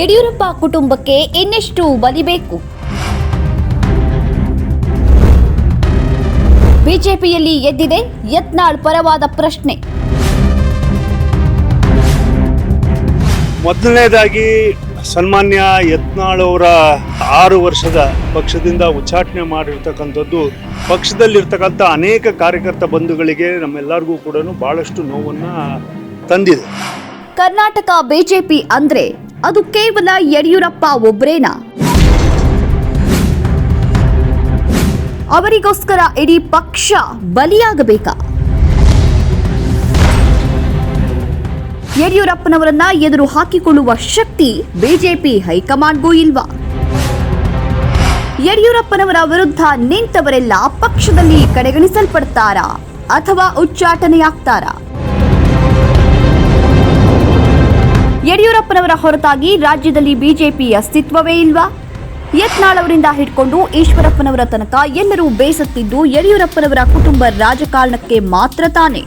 ಯಡಿಯೂರಪ್ಪ ಕುಟುಂಬಕ್ಕೆ ಇನ್ನೆಷ್ಟು ಬಲಿಬೇಕು ಬಿಜೆಪಿಯಲ್ಲಿ ಎದ್ದಿದೆ ಯತ್ನಾಳ್ ಪರವಾದ ಪ್ರಶ್ನೆ. ಮೊದಲನೇದಾಗಿ ಸನ್ಮಾನ್ಯ ಯತ್ನಾಳ್ ಅವರ ಆರು ವರ್ಷದ ಪಕ್ಷದಿಂದ ಉಚ್ಚಾಟನೆ ಮಾಡಿರ್ತಕ್ಕಂಥದ್ದು ಪಕ್ಷದಲ್ಲಿರ್ತಕ್ಕಂಥ ಅನೇಕ ಕಾರ್ಯಕರ್ತ ಬಂಧುಗಳಿಗೆ ನಮ್ಮೆಲ್ಲರಿಗೂ ಕೂಡ ಬಹಳಷ್ಟು ನೋವನ್ನು ತಂದಿದೆ. ಕರ್ನಾಟಕ ಬಿಜೆಪಿ ಅಂದ್ರೆ ಅದು ಕೇವಲ ಯಡಿಯೂರಪ್ಪ ಒಬ್ಬರೇನಾ ಅವರಿಗೋಸ್ಕರ ಇಡೀ ಪಕ್ಷ ಬಲಿಯಾಗಬೇಕಾ? ಯಡಿಯೂರಪ್ಪನವರನ್ನ ಎದುರು ಹಾಕಿಕೊಳ್ಳುವ ಶಕ್ತಿ ಬಿಜೆಪಿ ಹೈಕಮಾಂಡ್ಗೂ ಇಲ್ವಾ? ಯಡಿಯೂರಪ್ಪನವರ ವಿರುದ್ಧ ನಿಂತವರೆಲ್ಲ ಪಕ್ಷದಲ್ಲಿ ಕಡೆಗಣಿಸಲ್ಪಡ್ತಾರಾ ಅಥವಾ ಉಚ್ಚಾಟನೆಯಾಗ್ತಾರಾ? ಯಡಿಯೂರಪ್ಪನವರ ಹೊರತಾಗಿ ರಾಜ್ಯದಲ್ಲಿ ಬಿಜೆಪಿ ಅಸ್ತಿತ್ವವೇ ಇಲ್ವಾ? ಯತ್ನಾಳ್ ಅವರಿಂದ ಹಿಡ್ಕೊಂಡು ಈಶ್ವರಪ್ಪನವರ ತನಕ ಎಲ್ಲರೂ ಬೇಸತ್ತಿದ್ದು ಯಡಿಯೂರಪ್ಪನವರ ಕುಟುಂಬ ರಾಜಕಾರಣಕ್ಕೆ ಮಾತ್ರ ತಾನೆ.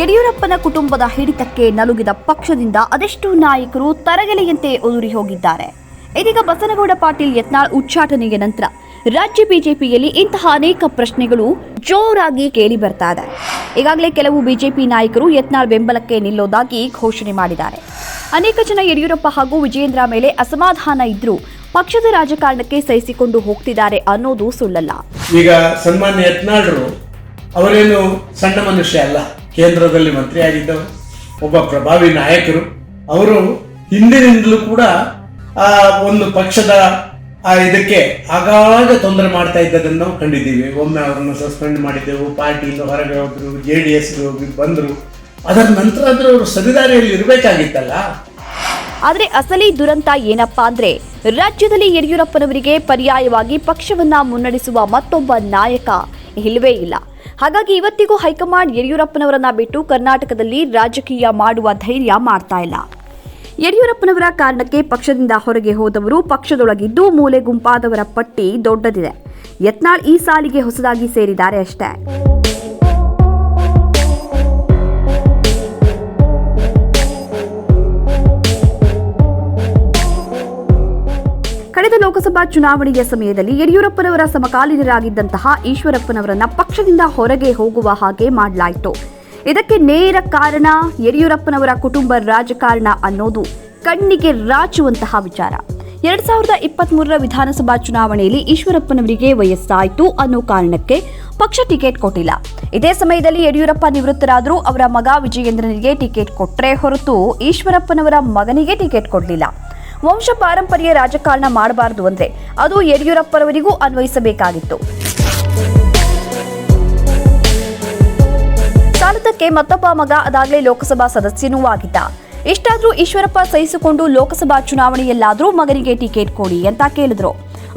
ಯಡಿಯೂರಪ್ಪನ ಕುಟುಂಬದ ಹಿಡಿತಕ್ಕೆ ನಲುಗಿದ ಪಕ್ಷದಿಂದ ಅದೆಷ್ಟೋ ನಾಯಕರು ತರಗೆಲೆಯಂತೆ ಉದುರಿ ಹೋಗಿದ್ದಾರೆ. ಇದೀಗ ಬಸನಗೌಡ ಪಾಟೀಲ್ ಯತ್ನಾಳ್ ಉಚ್ಚಾಟನೆಯ ನಂತರ ರಾಜ್ಯ ಬಿಜೆಪಿಯಲ್ಲಿ ಇಂತಹ ಅನೇಕ ಪ್ರಶ್ನೆಗಳು ಜೋರಾಗಿ ಕೇಳಿ ಬರ್ತಾ ಇದೆ ಈಗಾಗಲೇ ಕೆಲವು ಬಿಜೆಪಿ ನಾಯಕರು ಯತ್ನಾಳ್ ಬೆಂಬಲಕ್ಕೆ ನಿಲ್ಲೋದಾಗಿ ಘೋಷಣೆ ಮಾಡಿದ್ದಾರೆ. ಅನೇಕ ಜನ ಯಡಿಯೂರಪ್ಪ ಹಾಗೂ ವಿಜಯೇಂದ್ರ ಮೇಲೆ ಅಸಮಾಧಾನ ಇದ್ರೂ ಪಕ್ಷದ ರಾಜಕಾರಣಕ್ಕೆ ಸಹಿಸಿಕೊಂಡು ಹೋಗ್ತಿದ್ದಾರೆ ಅನ್ನೋದು ಸುಳ್ಳಲ್ಲ. ಈಗ ಸನ್ಮಾನ್ಯ ಯತ್ನಾಳ್ರು ಅವರೇನು ಸಣ್ಣ ಮನುಷ್ಯ ಅಲ್ಲ, ಕೇಂದ್ರದಲ್ಲಿ ಮಂತ್ರಿ ಆಗಿದ್ದವರು, ಒಬ್ಬ ಪ್ರಭಾವಿ ನಾಯಕರು. ಅವರು ಹಿಂದಿನಿಂದಲೂ ಕೂಡ ಆ ಒಂದು ಪಕ್ಷದ ಆ, ಇದಕ್ಕೆ ಆಗಾಗ ತೊಂದರೆ ಮಾಡ್ತಾ ಇದ್ದದನ್ನು ನಾವು ಕಂಡಿದ್ದೀವಿ. ಒಮ್ಮೆ ಅವರನ್ನು ಸಸ್ಪೆಂಡ್ ಮಾಡಿದ್ದೆವು, ಪಾರ್ಟಿಯಿಂದ ಹೊರಗೆ ಹೋದ್ರು ಜೆ ಡಿ ಎಸ್ಗೆ ಹೋಗಿ ಬಂದರು. ಅದರ ನಂತರ ಆದರೂ ಅವರು ಸರಿದಾರಿಯಲ್ಲಿ ಇರಬೇಕಾಗಿತ್ತಲ್ಲ? ಆದ್ರೆ ಅಸಲಿ ದುರಂತ ಏನಪ್ಪಾ ಅಂದ್ರೆ, ರಾಜ್ಯದಲ್ಲಿ ಯಡಿಯೂರಪ್ಪನವರಿಗೆ ಪರ್ಯಾಯವಾಗಿ ಪಕ್ಷವನ್ನ ಮುನ್ನಡೆಸುವ ಮತ್ತೊಬ್ಬ ನಾಯಕ ಇಲ್ಲವೇ ಇಲ್ಲ. ಹಾಗಾಗಿ ಇವತ್ತಿಗೂ ಹೈಕಮಾಂಡ್ ಯಡಿಯೂರಪ್ಪನವರನ್ನ ಬಿಟ್ಟು ಕರ್ನಾಟಕದಲ್ಲಿ ರಾಜಕೀಯ ಮಾಡುವ ಧೈರ್ಯ ಮಾಡ್ತಾ ಇಲ್ಲ. ಯಡಿಯೂರಪ್ಪನವರ ಕಾರಣಕ್ಕೆ ಪಕ್ಷದಿಂದ ಹೊರಗೆ ಹೋದವರು ಪಕ್ಷದೊಳಗಿದ್ದು ಮೂಲೆ ಗುಂಪಾದವರ ಪಟ್ಟಿ ದೊಡ್ಡದಿದೆ. ಯತ್ನಾಳ್ ಈ ಸಾಲಿಗೆ ಹೊಸದಾಗಿ ಸೇರಿದ್ದಾರೆ ಅಷ್ಟೇ. ಕಳೆದ ಲೋಕಸಭಾ ಚುನಾವಣೆಯ ಸಮಯದಲ್ಲಿ ಯಡಿಯೂರಪ್ಪನವರ ಸಮಕಾಲೀನರಾಗಿದ್ದಂತಹ ಈಶ್ವರಪ್ಪನವರನ್ನ ಪಕ್ಷದಿಂದ ಹೊರಗೆ ಹೋಗುವ ಹಾಗೆ ಮಾಡಲಾಯಿತು. ಇದಕ್ಕೆ ನೇರ ಕಾರಣ ಯಡಿಯೂರಪ್ಪನವರ ಕುಟುಂಬ ರಾಜಕಾರಣ ಅನ್ನೋದು ಕಣ್ಣಿಗೆ ರಾಚುವಂತಹ ವಿಚಾರ. ಎರಡ್ ಸಾವಿರದ ಇಪ್ಪತ್ತ್ ಮೂರರ ವಿಧಾನಸಭಾ ಚುನಾವಣೆಯಲ್ಲಿ ಈಶ್ವರಪ್ಪನವರಿಗೆ ವಯಸ್ಸಾಯಿತು ಅನ್ನೋ ಕಾರಣಕ್ಕೆ ಪಕ್ಷ ಟಿಕೆಟ್ ಕೊಟ್ಟಿಲ್ಲ. ಇದೇ ಸಮಯದಲ್ಲಿ ಯಡಿಯೂರಪ್ಪ ನಿವೃತ್ತರಾದರೂ ಅವರ ಮಗ ವಿಜಯೇಂದ್ರನಿಗೆ ಟಿಕೆಟ್ ಕೊಟ್ಟರೆ ಹೊರತು ಈಶ್ವರಪ್ಪನವರ ಮಗನಿಗೆ ಟಿಕೆಟ್ ಕೊಡಲಿಲ್ಲ. ವಂಶ ಪಾರಂಪರ್ಯ ರಾಜಕಾರಣ ಮಾಡಬಾರದು ಅಂದ್ರೆ ಅದು ಯಡಿಯೂರಪ್ಪನವರಿಗೂ ಅನ್ವಯಿಸಬೇಕಾಗಿತ್ತು. ಸಾಲದಕ್ಕೆ ಮತ್ತೊಬ್ಬ ಮಗ, ಅದಾಗಲೇ ಲೋಕಸಭಾ ಸದಸ್ಯನೂ ಆಗಿದ್ದ. ಇಷ್ಟಾದ್ರೂ ಈಶ್ವರಪ್ಪ ಸಹಿಸಿಕೊಂಡು ಲೋಕಸಭಾ ಚುನಾವಣೆಯಲ್ಲಾದರೂ ಮಗನಿಗೆ ಟಿಕೆಟ್ ಕೊಡಿ ಅಂತ ಕೇಳಿದ್ರು.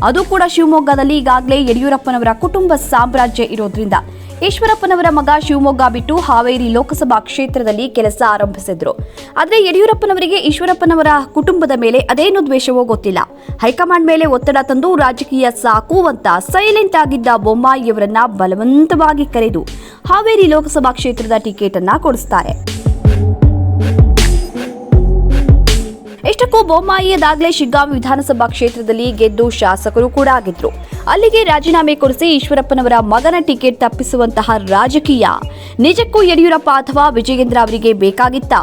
ಅದು ಕೂಡ ಶಿವಮೊಗ್ಗದಲ್ಲಿ ಈಗಾಗಲೇ ಯಡಿಯೂರಪ್ಪನವರ ಕುಟುಂಬ ಸಾಮ್ರಾಜ್ಯ ಇರೋದ್ರಿಂದ. ಈಶ್ವರಪ್ಪನವರ ಮಗ ಶಿವಮೊಗ್ಗ ಬಿಟ್ಟು ಹಾವೇರಿ ಲೋಕಸಭಾ ಕ್ಷೇತ್ರದಲ್ಲಿ ಕೆಲಸ ಆರಂಭಿಸಿದ್ರು. ಆದರೆ ಯಡಿಯೂರಪ್ಪನವರಿಗೆ ಈಶ್ವರಪ್ಪನವರ ಕುಟುಂಬದ ಮೇಲೆ ಅದೇನು ದ್ವೇಷವೋ ಗೊತ್ತಿಲ್ಲ. ಹೈಕಮಾಂಡ್ ಮೇಲೆ ಒತ್ತಡ ತಂದು ರಾಜಕೀಯ ಸಾಕು ಅಂತ ಸೈಲೆಂಟ್ ಆಗಿದ್ದ ಬೊಮ್ಮಾಯಿಯವರನ್ನ ಬಲವಂತವಾಗಿ ಕರೆದು ಹಾವೇರಿ ಲೋಕಸಭಾ ಕ್ಷೇತ್ರದ ಟಿಕೆಟ್ ಅನ್ನ ಕೊಡಿಸ್ತಾರೆ. ಇಷ್ಟಕ್ಕೂ ಬೊಮ್ಮಾಯಿ ಅದಾಗಲೇ ವಿಧಾನಸಭಾ ಕ್ಷೇತ್ರದಲ್ಲಿ ಗೆದ್ದು ಶಾಸಕರು ಕೂಡ ಆಗಿದ್ರು. ಅಲ್ಲಿಗೆ ರಾಜೀನಾಮೆ ಕೊಡಿಸಿ ಈಶ್ವರಪ್ಪನವರ ಮಗನ ಟಿಕೆಟ್ ತಪ್ಪಿಸುವಂತಹ ರಾಜಕೀಯ. ನಿಜಕ್ಕೂ ಯಡಿಯೂರಪ್ಪ ಅಥವಾ ವಿಜಯೇಂದ್ರ ಅವರಿಗೆ ಬೇಕಾಗಿತ್ತ?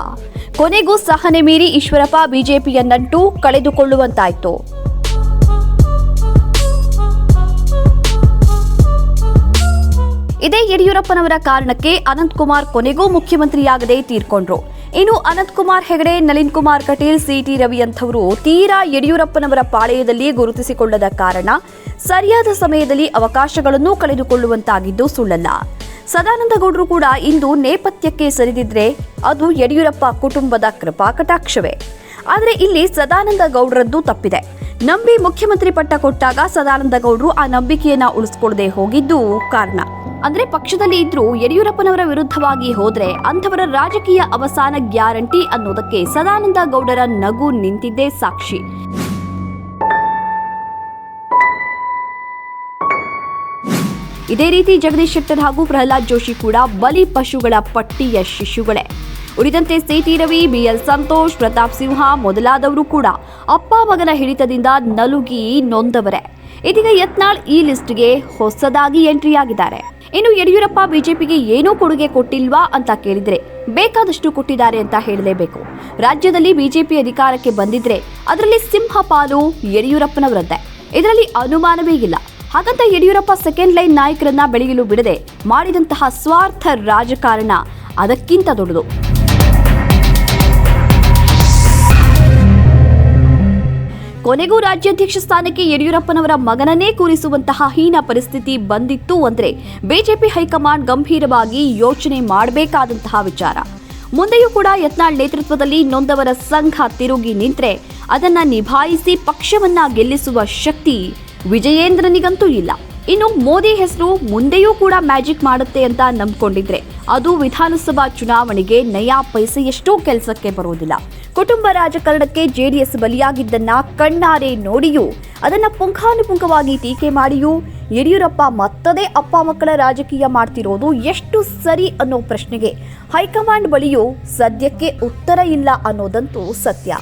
ಕೊನೆಗೂ ಸಹನೆ ಮೀರಿ ಈಶ್ವರಪ್ಪ ಬಿಜೆಪಿಯ ನಂಟು ಕಳೆದುಕೊಳ್ಳುವಂತಾಯ್ತು. ಇದೇ ಯಡಿಯೂರಪ್ಪನವರ ಕಾರಣಕ್ಕೆ ಅನಂತಕುಮಾರ್ ಕೊನೆಗೂ ಮುಖ್ಯಮಂತ್ರಿಯಾಗದೆ ತೀರ್ಕೊಂಡ್ರು. ಇನ್ನು ಅನಂತ್ ಕುಮಾರ್ ಹೆಗಡೆ, ನಳಿನ್ ಕುಮಾರ್ ಕಟೀಲ್, ಸಿಟಿ ರವಿ ಅಂಥವರು ತೀರಾ ಯಡಿಯೂರಪ್ಪನವರ ಪಾಳೆಯದಲ್ಲಿ ಗುರುತಿಸಿಕೊಳ್ಳದ ಕಾರಣ ಸರಿಯಾದ ಸಮಯದಲ್ಲಿ ಅವಕಾಶಗಳನ್ನು ಕಳೆದುಕೊಳ್ಳುವಂತಾಗಿದ್ದು ಸುಳ್ಳಲ್ಲ. ಸದಾನಂದ ಗೌಡರು ಕೂಡ ಇಂದು ನೇಪಥ್ಯಕ್ಕೆ ಸರಿದಿದ್ರೆ ಅದು ಯಡಿಯೂರಪ್ಪ ಕುಟುಂಬದ ಕೃಪಾ ಕಟಾಕ್ಷವೇ. ಆದರೆ ಇಲ್ಲಿ ಸದಾನಂದ ಗೌಡರದ್ದು ತಪ್ಪಿದೆ. ನಂಬಿ ಮುಖ್ಯಮಂತ್ರಿ ಪಟ್ಟ ಕೊಟ್ಟಾಗ ಸದಾನಂದ ಗೌಡರು ಆ ನಂಬಿಕೆಯನ್ನ ಉಳಿಸ್ಕೊಳ್ಳದೆ ಹೋಗಿದ್ದು ಕಾರಣ. ಅಂದ್ರೆ ಪಕ್ಷದಲ್ಲಿ ಇದ್ರೂ ಯಡಿಯೂರಪ್ಪನವರ ವಿರುದ್ಧವಾಗಿ ಹೋದ್ರೆ ಅಂಥವರ ರಾಜಕೀಯ ಅವಸಾನ ಗ್ಯಾರಂಟಿ ಅನ್ನೋದಕ್ಕೆ ಸದಾನಂದ ಗೌಡರ ನಗು ನಿಂತಿದ್ದೇ ಸಾಕ್ಷಿ. ಇದೇ ರೀತಿ ಜಗದೀಶ್ ಶೆಟ್ಟರ್ ಹಾಗೂ ಪ್ರಹ್ಲಾದ್ ಜೋಶಿ ಕೂಡ ಬಲಿ ಪಶುಗಳ ಪಟ್ಟಿಯ ಶಿಶುಗಳೇ. ಉಳಿದಂತೆ C T Ravi, B L Santhosh, Pratap Simha ಮೊದಲಾದವರು ಕೂಡ ಅಪ್ಪ ಮಗನ ಹಿಡಿತದಿಂದ ನಲುಗಿ ನೊಂದವರೇ. ಇದೀಗ ಯತ್ನಾಳ್ ಈ ಲಿಸ್ಟ್ಗೆ ಹೊಸದಾಗಿ ಎಂಟ್ರಿಯಾಗಿದ್ದಾರೆ. ಇನ್ನು ಯಡಿಯೂರಪ್ಪ ಬಿಜೆಪಿಗೆ ಏನೂ ಕೊಡುಗೆ ಕೊಟ್ಟಿಲ್ವಾ ಅಂತ ಕೇಳಿದ್ರೆ ಬೇಕಾದಷ್ಟು ಕೊಟ್ಟಿದ್ದಾರೆ ಅಂತ ಹೇಳಲೇಬೇಕು. ರಾಜ್ಯದಲ್ಲಿ ಬಿಜೆಪಿ ಅಧಿಕಾರಕ್ಕೆ ಬಂದಿದ್ರೆ ಅದರಲ್ಲಿ ಸಿಂಹ ಪಾಲು ಯಡಿಯೂರಪ್ಪನವರದ್ದೇ. ಇದರಲ್ಲಿ ಅನುಮಾನವೇ ಇಲ್ಲ. ಹಾಗಂತ ಯಡಿಯೂರಪ್ಪ ಸೆಕೆಂಡ್ ಲೈನ್ ನಾಯಕರನ್ನ ಬೆಳೆಯಲು ಬಿಡದೆ ಮಾಡಿದಂತಹ ಸ್ವಾರ್ಥ ರಾಜಕಾರಣ ಅದಕ್ಕಿಂತ ದೊಡ್ಡದು. ಕೊನೆಗೂ ರಾಜ್ಯಾಧ್ಯಕ್ಷ ಸ್ಥಾನಕ್ಕೆ ಯಡಿಯೂರಪ್ಪನವರ ಮಗನನ್ನೇ ಕೂರಿಸುವಂತಹ ಹೀನ ಪರಿಸ್ಥಿತಿ ಬಂದಿತ್ತು ಅಂದರೆ ಬಿಜೆಪಿ ಹೈಕಮಾಂಡ್ ಗಂಭೀರವಾಗಿ ಯೋಚನೆ ಮಾಡಬೇಕಾದಂತಹ ವಿಚಾರ. ಮುಂದೆಯೂ ಕೂಡ ಯತ್ನಾಳ್ ನೇತೃತ್ವದಲ್ಲಿ ನೊಂದವರ ಸಂಘ ತಿರುಗಿ ನಿಂತರೆ ಅದನ್ನ ನಿಭಾಯಿಸಿ ಪಕ್ಷವನ್ನ ಗೆಲ್ಲಿಸುವ ಶಕ್ತಿ ವಿಜಯೇಂದ್ರನಿಗಂತೂ ಇಲ್ಲ. ಇನ್ನು ಮೋದಿ ಹೆಸರು ಮುಂದೆಯೂ ಕೂಡ ಮ್ಯಾಜಿಕ್ ಮಾಡುತ್ತೆ ಅಂತ ನಂಬ್ಕೊಂಡಿದ್ರೆ ಅದು ವಿಧಾನಸಭಾ ಚುನಾವಣೆಗೆ ನಯಾ ಪೈಸೆಯಷ್ಟೂ ಕೆಲಸಕ್ಕೆ ಬರುವುದಿಲ್ಲ ಕುಟುಂಬ ರಾಜಕಾರಣಕ್ಕೆ ಜೆಡಿಎಸ್ ಬಲಿಯಾಗಿದ್ದನ್ನ ಕಣ್ಣಾರೆ ನೋಡಿಯೂ ಅದನ್ನ ಪುಂಖಾನುಪುಂಖವಾಗಿ ಟೀಕೆ ಮಾಡಿಯೂ ಯಡಿಯೂರಪ್ಪ ಮತ್ತದೇ ಅಪ್ಪ ಮಕ್ಕಳ ರಾಜಕೀಯ ಮಾಡ್ತಿರೋದು ಎಷ್ಟು ಸರಿ ಅನ್ನೋ ಪ್ರಶ್ನೆಗೆ ಹೈಕಮಾಂಡ್ ಬಳಿಯೂ ಸದ್ಯಕ್ಕೆ ಉತ್ತರ ಇಲ್ಲ ಅನ್ನೋದಂತೂ ಸತ್ಯ.